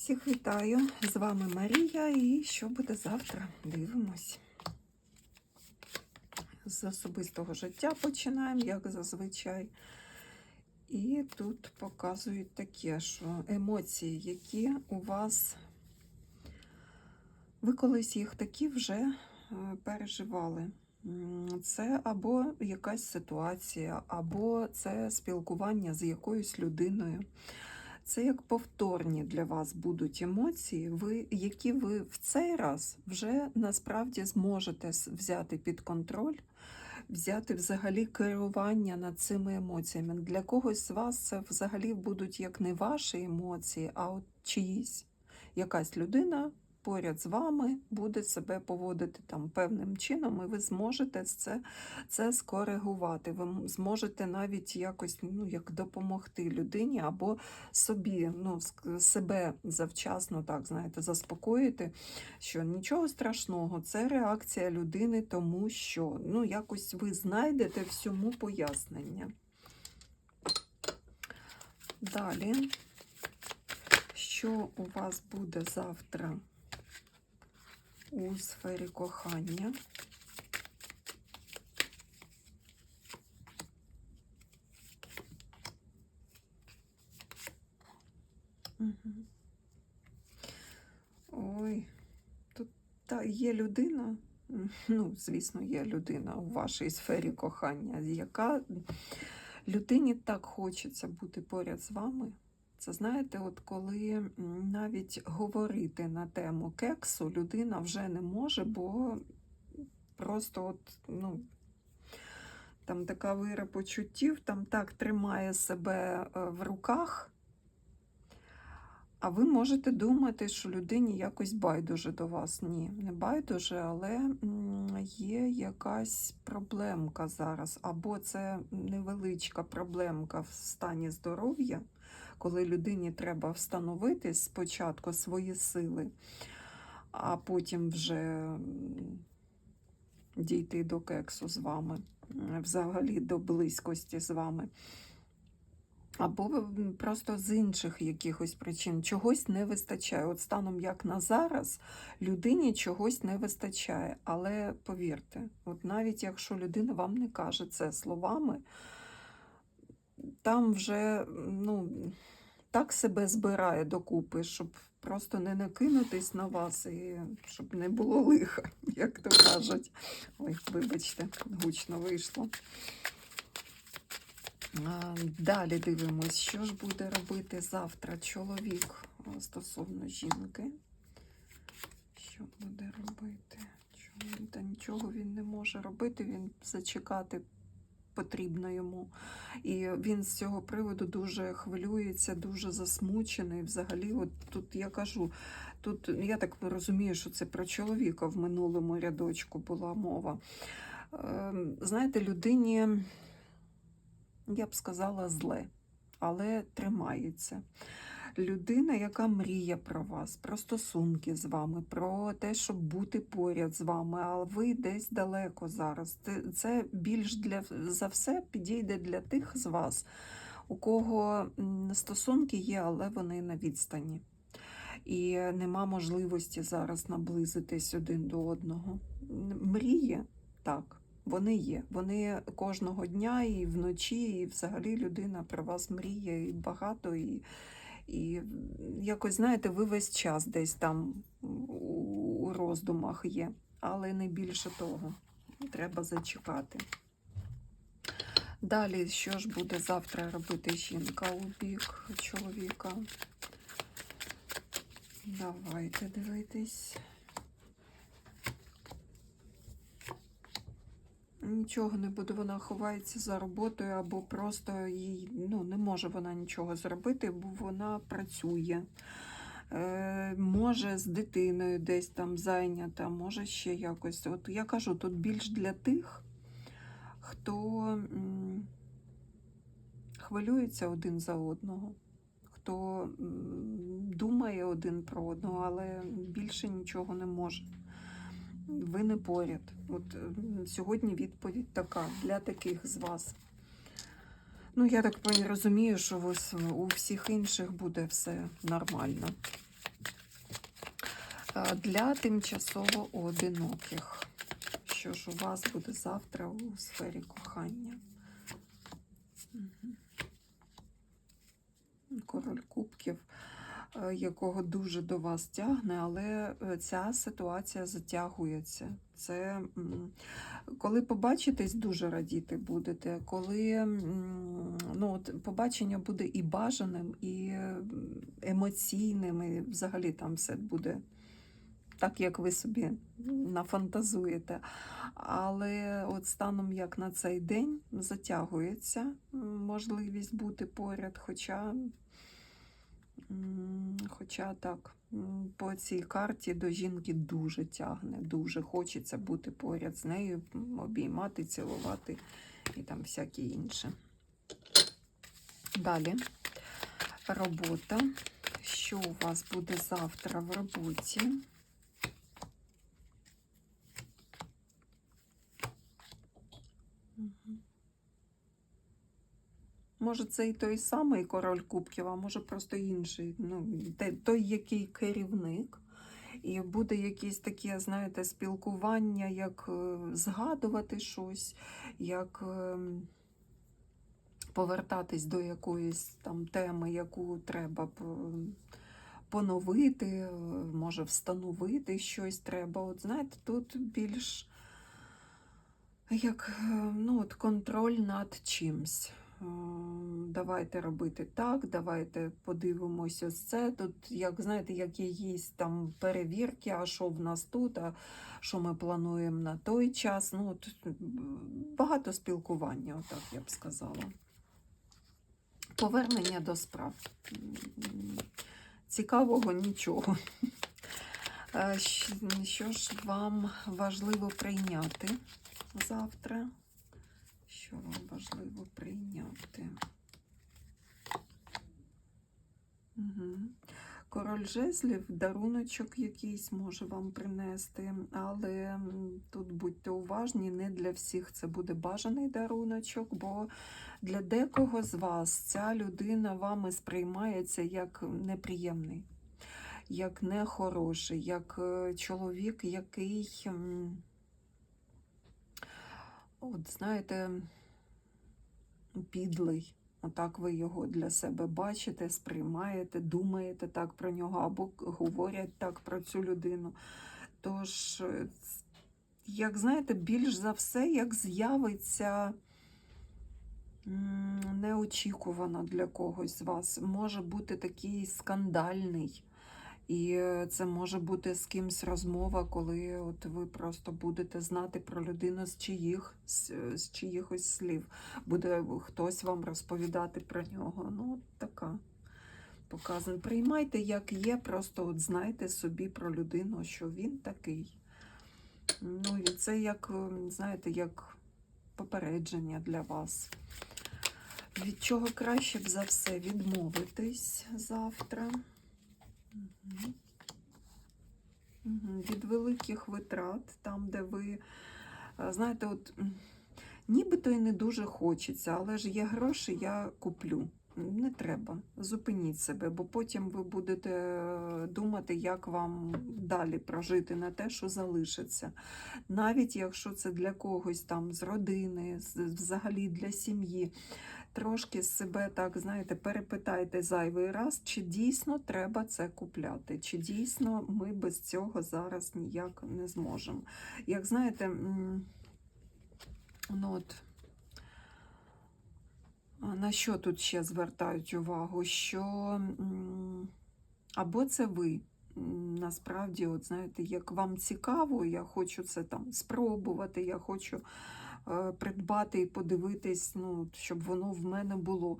Всіх вітаю! З вами Марія. І що буде завтра? Дивимось. З особистого життя починаємо, як зазвичай. І тут показують таке, що емоції, які у вас, ви колись їх такі вже е, переживали. Це або якась ситуація, або це спілкування з якоюсь людиною. Це як повторні для вас будуть емоції, ви, які ви в цей раз вже насправді зможете взяти під контроль, взяти взагалі керування над цими емоціями. Для когось з вас це взагалі будуть як не ваші емоції, а от чиїсь. Якась людина поряд з вами буде себе поводити там певним чином, і ви зможете це, це скоригувати. Ви зможете навіть якось ну, як допомогти людині або собі, ну, себе завчасно, так знаєте, заспокоїти, що нічого страшного, це реакція людини, тому що ну, якось ви знайдете всьому пояснення. Далі, що у вас буде завтра у сфері кохання? Ой, тут та є людина, ну, звісно, є людина у вашій сфері кохання, яка людині так хочеться бути поряд з вами. Це знаєте, от коли навіть говорити на тему кексу людина вже не може, бо просто от, ну, там така вира почуттів, там так тримає себе е, в руках. А ви можете думати, що людині якось байдуже до вас. Ні, не байдуже, але є якась проблемка зараз. Або це невеличка проблемка в стані здоров'я, коли людині треба встановити спочатку свої сили, а потім вже дійти до кексу з вами, взагалі до близькості з вами. Або просто з інших якихось причин чогось не вистачає. От станом як на зараз, людині чогось не вистачає. Але повірте, от навіть якщо людина вам не каже це словами, там вже ну, так себе збирає докупи, щоб просто не накинутись на вас і щоб не було лиха, як то кажуть. Ой, вибачте, гучно вийшло. Далі дивимось, що ж буде робити завтра чоловік стосовно жінки. Що буде робити? Чого Та нічого він не може робити, він зачекати потрібно йому. І він з цього приводу дуже хвилюється, дуже засмучений. Взагалі, от тут я кажу, тут я так розумію, що це про чоловіка в минулому рядочку була мова. Ем, Знаєте, людині я б сказала, зле, але тримається. Людина, яка мріє про вас, про стосунки з вами, про те, щоб бути поряд з вами, а ви десь далеко зараз. Це, більш для за все підійде для тих з вас, у кого стосунки є, але вони на відстані. І нема можливості зараз наблизитись один до одного. Мріє так. Вони є. Вони кожного дня і вночі, і взагалі людина про вас мріє і багато, і, і якось, знаєте, ви весь час десь там у роздумах є, але не більше того. Треба зачекати. Далі, що ж буде завтра робити жінка у бік чоловіка? Давайте дивитись. Нічого не буде, вона ховається за роботою, або просто їй ну, не може вона нічого зробити, бо вона працює. Е, може з дитиною десь там зайнята, може ще якось. От я кажу, тут більш для тих, хто м, хвилюється один за одного, хто м, думає один про одного, але більше нічого не може. Ви не поряд. От сьогодні відповідь така для таких з вас. Ну, я так розумію, що ось у всіх інших буде все нормально. Е, Для тимчасово одиноких. Що ж у вас буде завтра у сфері кохання? Король кубків, е, якого дуже до вас тягне, але е, ця ситуація затягується. Це коли побачитесь, дуже радіти будете. Коли ну, от, побачення буде і бажаним, і емоційним, і взагалі там все буде так, як ви собі нафантазуєте. Але от станом як на цей день затягується можливість бути поряд, хоча, хоча так, по цій карті до жінки дуже тягне, дуже хочеться бути поряд з нею, обіймати, цілувати і там всяке інше. Далі робота. Що у вас буде завтра в роботі? Може, це і той самий король кубків, а може просто інший. Ну, той, який керівник. І буде якесь таке, знаєте, спілкування, як е, згадувати щось, як ем, повертатись до якоїсь там теми, яку треба поновити, е, може встановити щось треба. От знаєте, тут більш як е, ну, от контроль над чимсь. Е, Давайте робити так, давайте подивимося це. Тут, як знаєте, як якісь там перевірки, а що в нас тут, а що ми плануємо на той час. Ну, от, багато спілкування, отак я б сказала. Повернення до справ. Цікавого нічого. Е, Що ж вам важливо прийняти завтра? Що вам важливо прийняти? Угу. Король жезлів, даруночок якийсь може вам принести, але тут будьте уважні, не для всіх це буде бажаний даруночок, бо для декого з вас ця людина вами сприймається як неприємний, як нехороший, як е, чоловік, який, от знаєте, підлий. Отак ви його для себе бачите, сприймаєте, думаєте так про нього, або говорять так про цю людину. Тож, е, як знаєте, більш за все, як з'явиться неочікувано для когось з вас, може бути такий скандальний. І е, це може бути з кимсь розмова, коли от ви просто будете знати про людину з чиїх, з, з чиїхось слів. Буде хтось вам розповідати про нього. Ну, от така показана. Приймайте, як є, просто от знайте собі про людину, що він такий. Ну, і це як, ем, знаєте, як попередження для вас. Від чого краще б за все відмовитись завтра? Великих витрат, там, де ви, е, знаєте, от нібито і не дуже хочеться, але ж є гроші, я куплю. Не треба, зупиніть себе, бо потім ви будете е, думати, як вам далі прожити на те, що залишиться. Навіть якщо це для когось там з родини, взагалі для сім'ї трошки себе так, знаєте, перепитайте зайвий раз, чи дійсно треба це купляти, чи дійсно ми без цього зараз ніяк не зможемо. Як знаєте, ну от, на що тут ще звертають увагу? Що або це ви. Насправді, от знаєте, як вам цікаво, я хочу це там спробувати, я хочу придбати і подивитись, ну, щоб воно в мене було.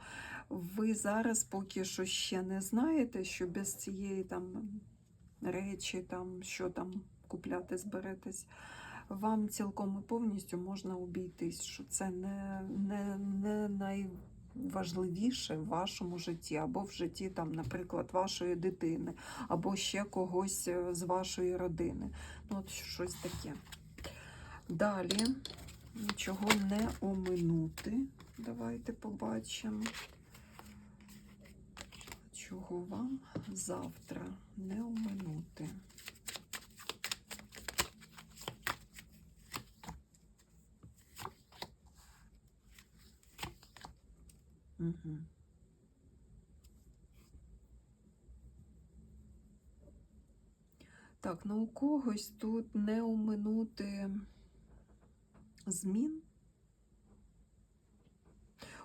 Ви зараз поки що ще не знаєте, що без цієї там речі, там, що там купляти зберетесь, вам цілком і повністю можна обійтись, що це не, не, не найважливіше в вашому житті, або в житті, там, наприклад, вашої дитини, або ще когось е, з вашої родини. Ну, от щось таке. Далі нічого не оминути. Давайте побачимо, чого вам завтра не оминути. Угу. Так, ну у когось тут не оминути змін.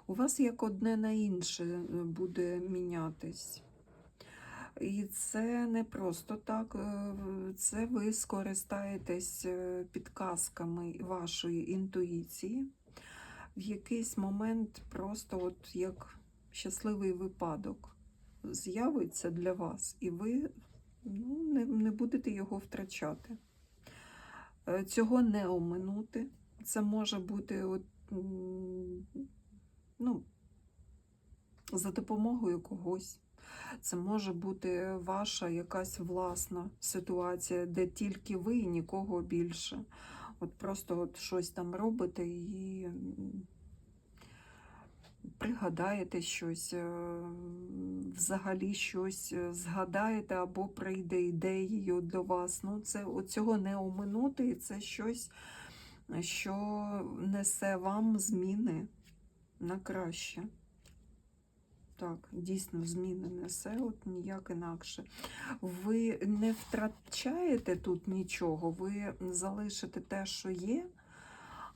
У вас як одне на інше е, буде мінятись. І це не просто так, е, це ви скористаєтесь е, підказками вашої інтуїції. В якийсь момент просто от як щасливий випадок з'явиться для вас, і ви ну, не, не будете його втрачати. Цього не оминути. Це може бути от, ну, за допомогою когось. Це може бути ваша якась власна ситуація, де тільки ви і нікого більше. От просто от щось там робите і пригадаєте щось, е, взагалі щось е, згадаєте або прийде ідеєю до вас. Ну, це цього не оминути, і це щось, що несе вам зміни на краще. Так, дійсно, зміни несе, от ніяк інакше. Ви не втрачаєте тут нічого, ви залишите те, що є,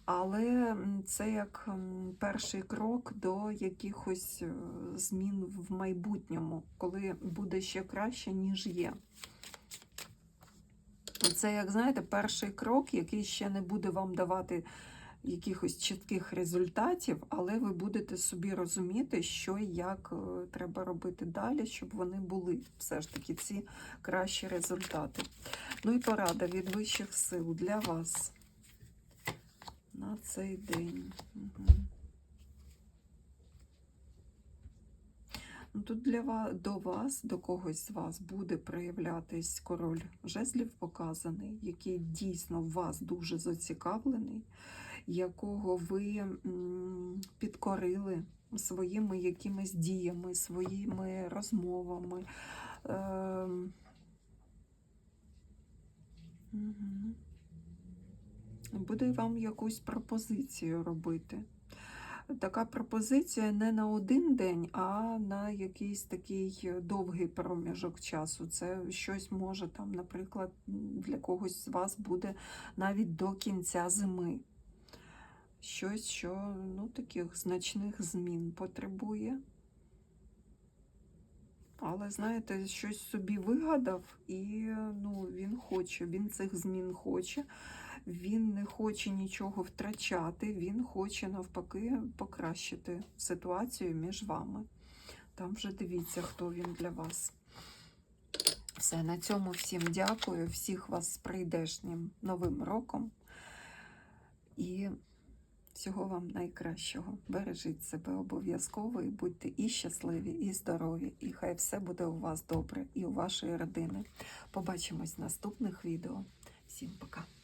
але це як перший крок до якихось е, змін в майбутньому, коли буде ще краще, ніж є. Це, як знаєте, перший крок, який ще не буде вам давати якихось чітких результатів, але ви будете собі розуміти, що і як е, треба робити далі, щоб вони були все ж таки ці кращі результати. Ну і порада від вищих сил для вас на цей день. Угу. Тут для вас, до вас, до когось з вас буде проявлятись король жезлів показаний, який дійсно вас дуже зацікавлений, якого ви підкорили своїми якимись діями, своїми розмовами. Мгм. Буде вам якусь пропозицію робити. Така пропозиція не на один день, а на якийсь такий довгий проміжок часу. Це щось може там, наприклад, для когось з вас буде навіть до кінця зими. Щось, що ну, таких значних змін потребує. Але, знаєте, щось собі вигадав, і ну, він хоче, він цих змін хоче. Він не хоче нічого втрачати, він хоче навпаки покращити ситуацію між вами. Там вже дивіться, хто він для вас. Все, на цьому всім дякую, всіх вас з прийдешнім новим роком. І всього вам найкращого. Бережіть себе обов'язково і будьте і щасливі, і здорові. І хай все буде у вас добре і у вашої родини. Побачимось в наступних відео. Всім пока!